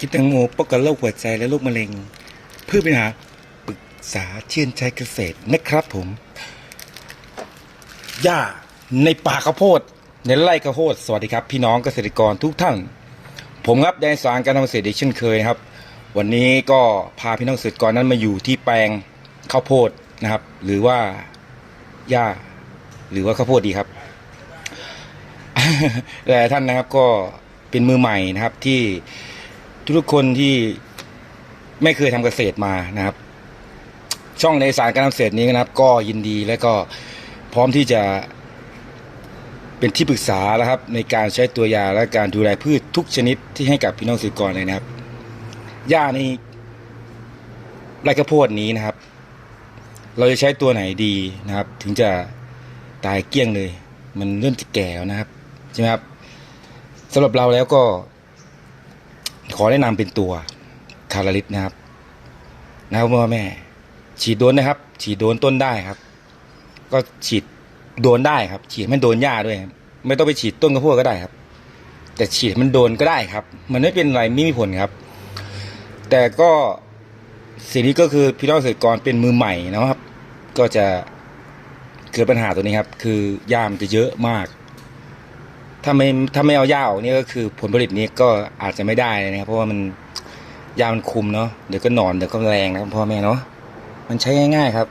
กินแตงโมป้องกันโรคหัวใจและโรคมะเร็ง เพื่อปัญหาปรึกษาเชื่อนใจเกษตรนะครับผมหญ้าในป่าข้าวโพด ในไร่ข้าวโพด สวัสดีครับ พี่น้องเกษตรกรทุกท่าน ผมครับยายสารการทำเกษตรเช่นเคยครับ วันนี้ก็พาพี่น้องเกษตรกรนั้นมาอยู่ที่แปลงข้าวโพดนะครับ หรือว่าหญ้าหรือว่าข้าวโพดดีครับหลายท่านนะครับก็เป็นมือใหม่นะครับที่ ทุกคนที่ไม่เคยทำเกษตรมานะครับ ช่องในสารการทำเกษตรนี้นะครับ ก็ยินดีและก็พร้อมที่จะเป็นที่ปรึกษาแล้วครับ ในการใช้ตัวยาและการดูแลพืชทุกชนิดที่ให้กับพี่น้องเกษตรกรเลยนะครับหญ้าในไร่ข้าวโพดนี้นะครับ เราจะใช้ตัวไหนดีนะครับ ถึงจะตายเกลี้ยงเลย มันเริ่มจะแก่แล้วนะครับใช่ไหมครับสำหรับเราแล้วก็ ขอแนะนำเป็นตัวคาราลิสนะครับนะครับพ่อแม่ ฉีดโดนนะครับ ฉีดโดนต้นได้ครับ ก็ฉีดโดนได้ครับ ฉีดมันโดนหญ้าด้วยไม่ต้องไปฉีดต้นข้าวโพดก็ได้ครับ แต่ฉีดมันโดนก็ได้ครับ มันไม่เป็นไรไม่มีผลครับ แต่ก็สิ่งนี้ก็คือพี่น้องเกษตรกรเป็นมือใหม่นะครับ ก็จะเกิดปัญหาตัวนี้ครับ คือหญ้ามจะเยอะมาก ถ้าไม่ถ้าไม่เอาหญ้าออกนี่ก็คือผลผลิตนี้ก็อาจจะไม่ได้เลยนะครับ เพราะว่ามันหญ้ามันคุมเนาะเดี๋ยวก็หนอนเดี๋ยวก็แรงนะครับพ่อแม่เนาะมันใช้ง่าย ๆครับ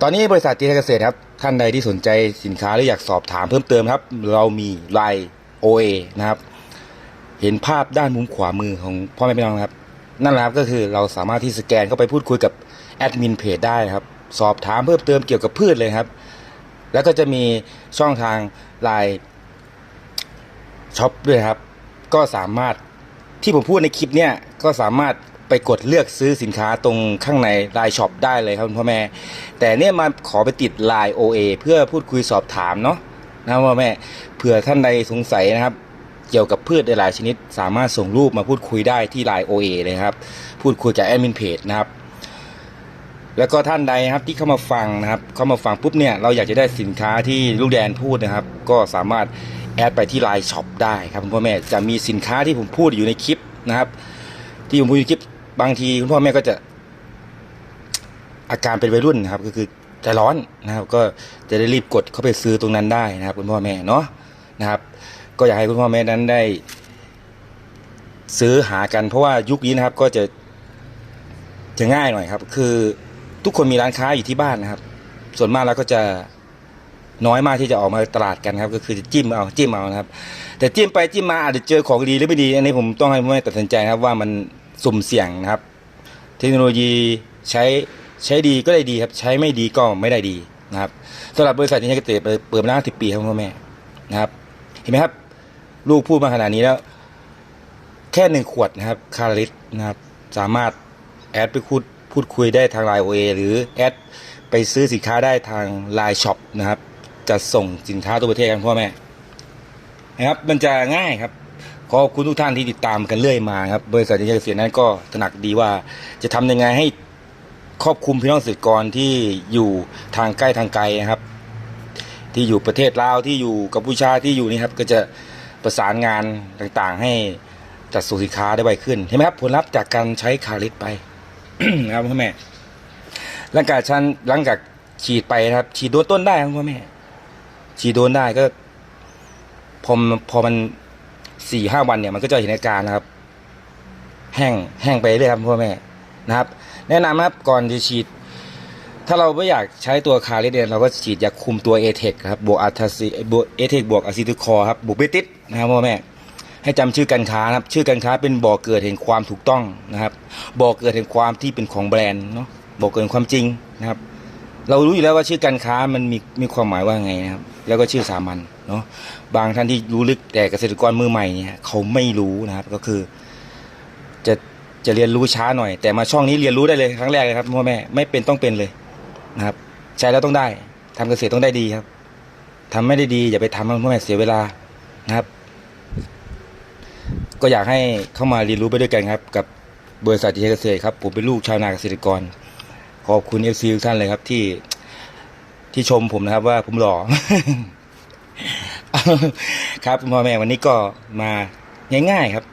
ตอนนี้บริษัทตีเกษตรครับ ท่านใดที่สนใจสินค้าหรืออยากสอบถามเพิ่มเติมครับ เรามีไลน์โอเอนะครับ เห็นภาพด้านมุมขวามือของพ่อแม่พี่น้องครับ นั่นแหละครับก็คือเราสามารถที่สแกนเข้าไปพูดคุยกับแอดมินเพจได้ครับ สอบถามเพิ่มเติมเกี่ยวกับพืชเลยครับ แล้วก็จะมีช่องทางไลน์ ช็อปด้วยครับ ก็สามารถที่ผมพูดในคลิปเนี่ยก็สามารถไปกดเลือกซื้อสินค้าตรงข้างในไลน์ช็อปได้เลยครับคุณพ่อแม่ แต่เนี่ยมาขอไปติดไลน์ OA เพื่อพูดคุยสอบถามเนาะนะพ่อแม่เผื่อท่านใดสงสัยนะครับ เกี่ยวกับพืชหลายชนิด สามารถส่งรูปมาพูดคุยได้ที่ไลน์ OA เลยครับ พูดคุยกับแอดมินเพจนะครับ แล้วก็ท่านใดครับที่เข้ามาฟังนะครับ เข้ามาฟังปุ๊บเนี่ยเราอยากจะได้สินค้าที่ลูกแดนพูดนะครับ ก็สามารถ แอดไปที่ไลน์ช็อปได้ครับคุณพ่อแม่จะมีสินค้าที่ผมพูดอยู่ในคลิปนะครับ ที่ผมพูดอยู่ในคลิปบางทีคุณพ่อแม่ก็จะ อาการเป็นวัยรุ่นนะครับ ก็คือใจร้อนนะครับ ก็จะได้รีบกดเข้าไปซื้อตรงนั้นได้นะครับ คุณพ่อแม่เนาะนะครับ ก็อยากให้คุณพ่อแม่นั้นได้ ซื้อหากันเพราะว่ายุคนี้นะครับ ก็จะจะง่ายหน่อยครับ คือทุกคนมีร้านค้าอยู่ที่บ้านนะครับ ส่วนมากแล้วก็จะ น้อยมากที่จะออกมาตลาดกันครับ ก็คือจะจิ้มเอาจิ้มเอานะครับ แต่จิ้มไปจิ้มมาอาจจะเจอของดีหรือไม่ดี อันนี้ผมต้องให้พ่อแม่ตัดสินใจครับว่ามันสุ่มเสี่ยงนะครับ เทคโนโลยีใช้ใช้ดีก็ได้ดีครับ ใช้ไม่ดีก็ไม่ได้ดีนะครับสำหรับบริษัทที่ใช้เกษตรเปิดมาแล้วสิบปีครับพ่อแม่นะครับ เห็นไหมครับ ลูกพูดมาขนาดนี้แล้ว แค่หนึ่งขวดนะครับคาราลิสนะครับ สามารถแอดไปพูดพูดคุยได้ทางไลน์โอเอหรือแอดไปซื้อสินค้าได้ทางไลน์ช็อปนะครับ จะส่งสินค้าตัวประเทศกันพ่อแม่นะครับ มันจะง่ายครับขอบคุณทุกท่านที่ติดตามกันเรื่อยมาครับ บริษัทที่เกษตรนั้นก็ตระหนักดีว่า จะทำยังไงให้ครอบคลุมพี่น้องเกษตรกรที่อยู่ทางใกล้ทางไกลนะครับ ที่อยู่ประเทศลาวที่อยู่กัมพูชาที่อยู่นี่ครับ ก็จะประสานงานต่างๆ ให้จัดส่งสินค้าได้ไวขึ้นเห็นไหมครับ ผลลัพธ์จากการใช้คาริสไปนะครับพ่อแม่หลังจากฉันหลังจากฉีดไปนะครับ ฉีดโดนต้นได้ครับพ่อแม่ ฉีดโดนได้ก็พอมันพอมันสี่ห้าวันเนี่ยมันก็จะเห็นอาการนะครับ แห้งแห้งไปเรื่อยครับพ่อแม่นะครับ แนะนำครับก่อนจะฉีด ถ้าเราไม่อยากใช้ตัวคาริสเนี่ยเราก็ฉีดยาคุมตัวเอเทคครับบวกอัลทาซีบวกเอเทคบวกอะซิติคอครับบวกเบติสนะครับพ่อแม่ให้จำชื่อการค้านะครับ ชื่อการค้าเป็นบ่อเกิดแห่งความถูกต้องนะครับบ่อเกิดแห่งความที่เป็นของแบรนด์เนาะบ่อเกิดความจริงนะครับ เรารู้อยู่แล้วว่าชื่อการค้ามันมีมีความหมายว่าไงนะครับ แล้วก็ชื่อสามัญเนาะบางท่านที่รู้ลึกแต่เกษตรกรมือใหม่เนี่ยเขาไม่รู้นะครับ ก็คือ จะจะเรียนรู้ช้าหน่อย แต่มาช่องนี้เรียนรู้ได้เลยครั้งแรกเลยครับพ่อแม่ไม่เป็นต้องเป็นเลยนะครับ ใช้แล้วต้องได้ทำเกษตรต้องได้ดีครับทำไม่ได้ดีอย่าไปทำให้พ่อแม่เสียเวลานะครับ ก็อยากให้เข้ามาเรียนรู้ไปด้วยกันครับ กับบริษัทที่เกษตรครับผมเป็นลูกชาวนาเกษตรกร ขอบคุณเอฟซีทุกท่านเลยครับที่ที่ชมผมนะครับ ว่าผมหล่อครับคุณพ่อแม่วันนี้ก็มาง่าย ๆ ครับ